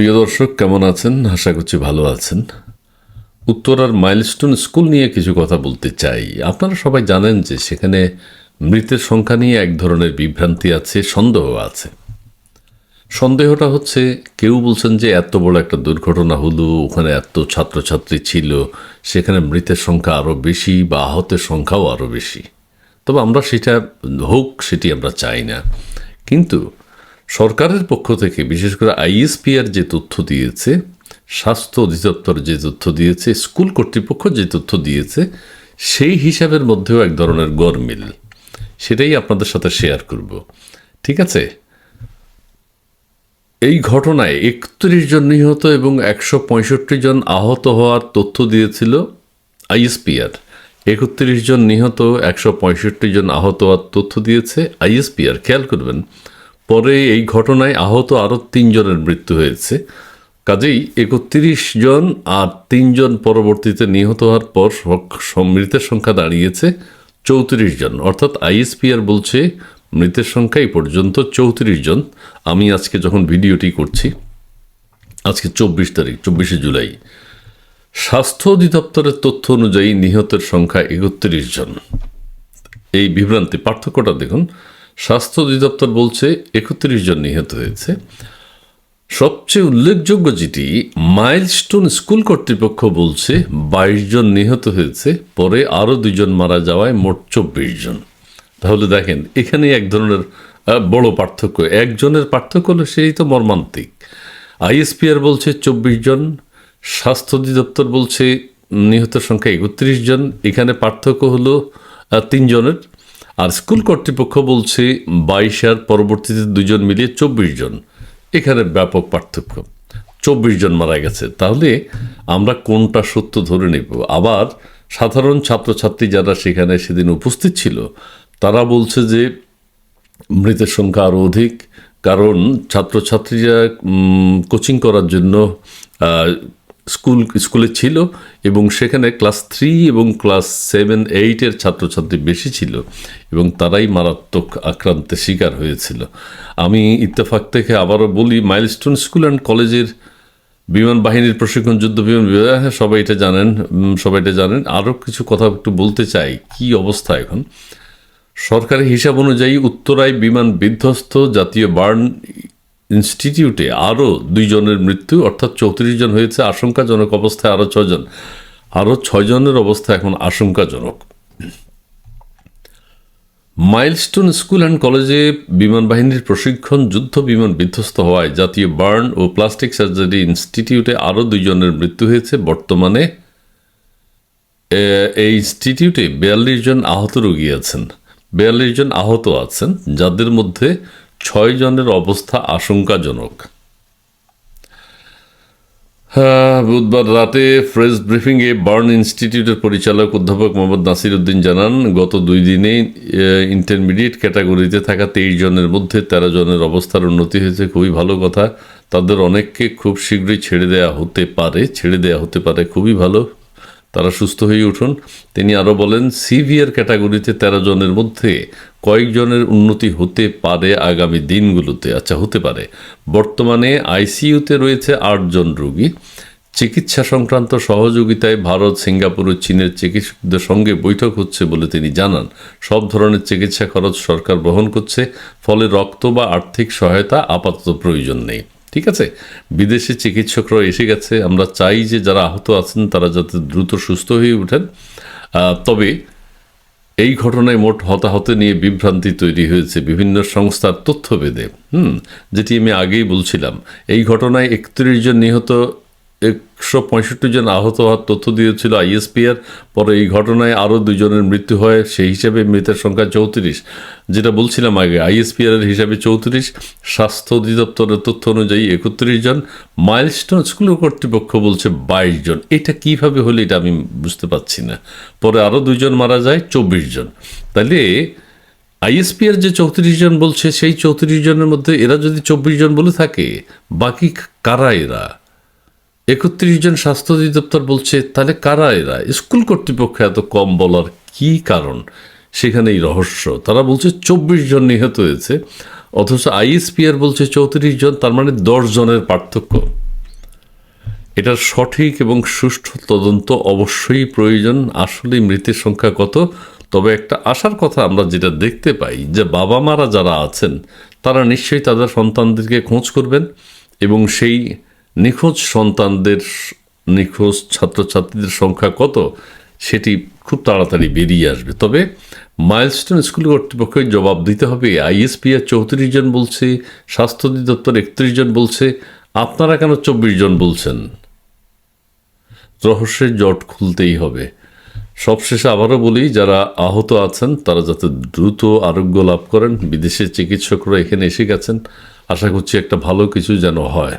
প্রিয় দর্শক, কেমন আছেন? আশা করছি ভালো আছেন। উত্তরার মাইলস্টোন স্কুল নিয়ে কিছু কথা বলতে চাই। আপনারা সবাই জানেন যে সেখানে মৃতের সংখ্যা নিয়ে এক ধরনের বিভ্রান্তি আছে, সন্দেহ আছে। সন্দেহটা হচ্ছে, কেউ বলছেন যে এত বড় একটা দুর্ঘটনা হলো, ওখানে এত ছাত্রছাত্রী ছিল, সেখানে মৃতের সংখ্যা আরও বেশি বা আহতের সংখ্যাও আরও বেশি। তবে আমরা সেটা হোক, সেটি আমরা চাই না। কিন্তু সরকারের পক্ষ থেকে, বিশেষ করে আইএসপিআর যে তথ্য দিয়েছে, স্বাস্থ্য অধিদপ্তর যে তথ্য দিয়েছে, স্কুল কর্তৃপক্ষ যে তথ্য দিয়েছে, সেই হিসাবের মধ্যেও এক ধরনের গরমিল সেটাই আপনাদের সাথে শেয়ার করব। ঠিক আছে? এই ঘটনায় একত্রিশ জন নিহত এবং একশো পঁয়ষট্টি জন আহত হওয়ার তথ্য দিয়েছিল আইএসপিআর। একত্রিশ জন নিহত, একশো পঁয়ষট্টি জন আহত হওয়ার তথ্য দিয়েছে আইএসপিআর। খেয়াল করবেন পরে এই ঘটনায় আহত আরও তিনজনের মৃত্যু হয়েছে। কাজেই একত্রিশ জন আর তিনজন পরবর্তীতে নিহত হওয়ার পর মৃতের সংখ্যা দাঁড়িয়েছে চৌত্রিশ জন। অর্থাৎ আইএসপিআর বলছে, মৃতের সংখ্যা এই পর্যন্ত চৌত্রিশ জন। আমি আজকে যখন ভিডিওটি করছি, আজকে চব্বিশ তারিখ, চব্বিশে জুলাই, স্বাস্থ্য অধিদপ্তরের তথ্য অনুযায়ী নিহতের সংখ্যা একত্রিশ জন। এই বিভ্রান্তি পার্থক্যটা দেখুন। স্বাস্থ্য অধিদপ্তর বলছে একত্রিশ জন নিহত হয়েছে। সবচেয়ে উল্লেখযোগ্য যেটি মাইলস্টোন স্কুল কর্তৃপক্ষ বলছে বাইশ জন নিহত হয়েছে, পরে আরও দুজন মারা যাওয়ায় মোট চব্বিশ জন। তাহলে দেখেন এখানে এক ধরনের বড় পার্থক্য। একজনের পার্থক্য হলো সেই তো মর্মান্তিক। আইএসপিআর বলছে চব্বিশ জন, স্বাস্থ্য অধিদপ্তর বলছে নিহতের সংখ্যা একত্রিশ জন। এখানে পার্থক্য হলো তিনজনের। আর স্কুল কর্তৃপক্ষ বলছে বাইশ আর পরবর্তীতে দুজন মিলিয়ে চব্বিশ জন। এখানে ব্যাপক পার্থক্য। চব্বিশ জন মারা গেছে। তাহলে আমরা কোনটা সত্য ধরে নেব? আবার সাধারণ ছাত্রছাত্রী যারা সেখানে সেদিন উপস্থিত ছিল, তারা বলছে যে মৃতের সংখ্যা আরও অধিক। কারণ ছাত্রছাত্রীরা কোচিং করার জন্য স্কুল, স্কুলে ছিল এবং সেখানে ক্লাস থ্রি এবং ক্লাস সেভেন, এইটের ছাত্রছাত্রী বেশি ছিল এবং তারাই মারাত্মক আক্রান্তের শিকার হয়েছিল। আমি ইত্তেফাক থেকে আবারও বলি, মাইলস্টোন স্কুল অ্যান্ড কলেজের বিমান বাহিনীর প্রশিক্ষণ, যুদ্ধ বিমান বিভাগ হ্যাঁ সবাই এটা জানেন সবাই এটা জানেন। আরও কিছু কথা একটু বলতে চাই, কি অবস্থা এখন? সরকারি হিসাব অনুযায়ী উত্তরায় বিমান বিধ্বস্ত জাতীয় বার্ন ইনস্টিটিউটে আরও দুইজনের মৃত্যু, অর্থাৎ চৌত্রিশ জন হয়েছে, আশঙ্কাজনক অবস্থায় আরও ছজন। আরও ছয়জনের অবস্থা এখন আশঙ্কাজনক। মাইলস্টোন স্কুল অ্যান্ড কলেজে বিমান বাহিনীর প্রশিক্ষণ, যুদ্ধ বিমান বিধ্বস্ত হওয়ায় জাতীয় বার্ন ও প্লাস্টিক সার্জারি ইনস্টিটিউটে আরও দুইজনের মৃত্যু হয়েছে। বর্তমানে এই ইনস্টিটিউটে বিয়াল্লিশ জন আহত রোগী আছেন। বিয়াল্লিশ জন আহত আছেন, যাদের মধ্যে ছয় জনের অবস্থা আশঙ্কাজনক। হ্যাঁ, বুধবার রাতে প্রেস ব্রিফিংয়ে বার্ন ইনস্টিটিউটের পরিচালক অধ্যাপক মোহাম্মদ নাসির উদ্দিন জানান গত দুই দিনে ইন্টারমিডিয়েট ক্যাটাগরিতে থাকা তেইশ জনের মধ্যে তেরো জনের অবস্থার উন্নতি হয়েছে। খুবই ভালো কথা। তাদের অনেককে খুব শীঘ্রই ছেড়ে দেয়া হতে পারে ছেড়ে দেয়া হতে পারে। খুবই ভালো। তারা সুস্থ হয়ে উঠুন। তিনি আরও বলেন, সিভিয়ার ক্যাটাগরিতে তেরো জনের মধ্যে কয়েকজনের উন্নতি হতে পারে আগামী দিনগুলোতে। আচ্ছা হতে পারে। বর্তমানে আইসিইউতে রয়েছে আটজন রোগী। চিকিৎসা সংক্রান্ত সহযোগিতায় ভারত, সিঙ্গাপুর ও চীনের চিকিৎসকদের সঙ্গে বৈঠক হচ্ছে বলে তিনি জানান। সব ধরনের চিকিৎসা খরচ সরকার বহন করছে, ফলে রক্ত বা আর্থিক সহায়তা আপাতত প্রয়োজন নেই। ঠিক আছে? বিদেশে চিকিৎসকরা এসে গেছে। আমরা চাই যে যারা আহত আছেন, তারা যাতে দ্রুত সুস্থ হয়ে ওঠেন তবে এই ঘটনায় মোট হতাহত নিয়ে বিভ্রান্তি তৈরি হয়েছে বিভিন্ন সংস্থার তথ্যভেদে। হুম, যেটি আমি আগেই বলছিলাম। এই ঘটনায় একত্রিশ জন নিহত একশো পঁয়ষট্টি জন আহত হওয়ার তথ্য দিয়েছিল আইএসপিআর। পরে এই ঘটনায় আরও দুজনের মৃত্যু হয়, সেই হিসাবে মৃতের সংখ্যা চৌত্রিশ। যেটা বলছিলাম আগে আইএসপিআর এর হিসাবে চৌত্রিশ। স্বাস্থ্য অধিদপ্তরের তথ্য অনুযায়ী একত্রিশ জন। মাইলস্টোন স্কুল কর্তৃপক্ষ বলছে বাইশ জন। এটা কীভাবে হলো এটা আমি বুঝতে পারছি না। পরে আরও দুজন মারা যায়, চব্বিশ জন। তাহলে আইএসপিআর যে চৌত্রিশ জন বলছে, সেই চৌত্রিশ জনের মধ্যে এরা যদি চব্বিশ জন বলে থাকে, বাকি কারা এরা? একত্রিশ জন স্বাস্থ্য অধিদপ্তর বলছে, তাহলে কারা এরা? স্কুল কর্তৃপক্ষ এত কম বলার কি কারণ? সেখানে এই রহস্য। তারা বলছে, চব্বিশ জন নিহত হয়েছে, অথচ আইএসপিআর বলছে চৌত্রিশ জন, তার মানে দশ জনের পার্থক্য। এটার সঠিক এবং সুষ্ঠু তদন্ত অবশ্যই প্রয়োজন। আসলে মৃতের সংখ্যা কত? তবে একটা আশার কথা আমরা যেটা দেখতে পাই, যে বাবা মারা যারা আছেন, তারা নিশ্চয়ই তাদের সন্তানদেরকে খোঁজ করবেন এবং সেই নিখোঁজ সন্তানদের, নিখোঁজ ছাত্রছাত্রীদের সংখ্যা কত, সেটি খুব তাড়াতাড়ি বেরিয়ে আসবে। তবে মাইলস্টোন স্কুল কর্তৃপক্ষের জবাব দিতে হবে। আইএসপিআর চৌত্রিশ জন বলছে স্বাস্থ্য অধিদপ্তর একত্রিশ জন বলছে, আপনারা কেন চব্বিশ জন বলছেন? রহস্যের জট খুলতেই হবে। সবশেষে আবারও বলি, যারা আহত আছেন, তারা যাতে দ্রুত আরোগ্য লাভ করেন। বিদেশের চিকিৎসকরা এখানে এসে গেছেন। আশা করছি একটা ভালো কিছু যেন হয়।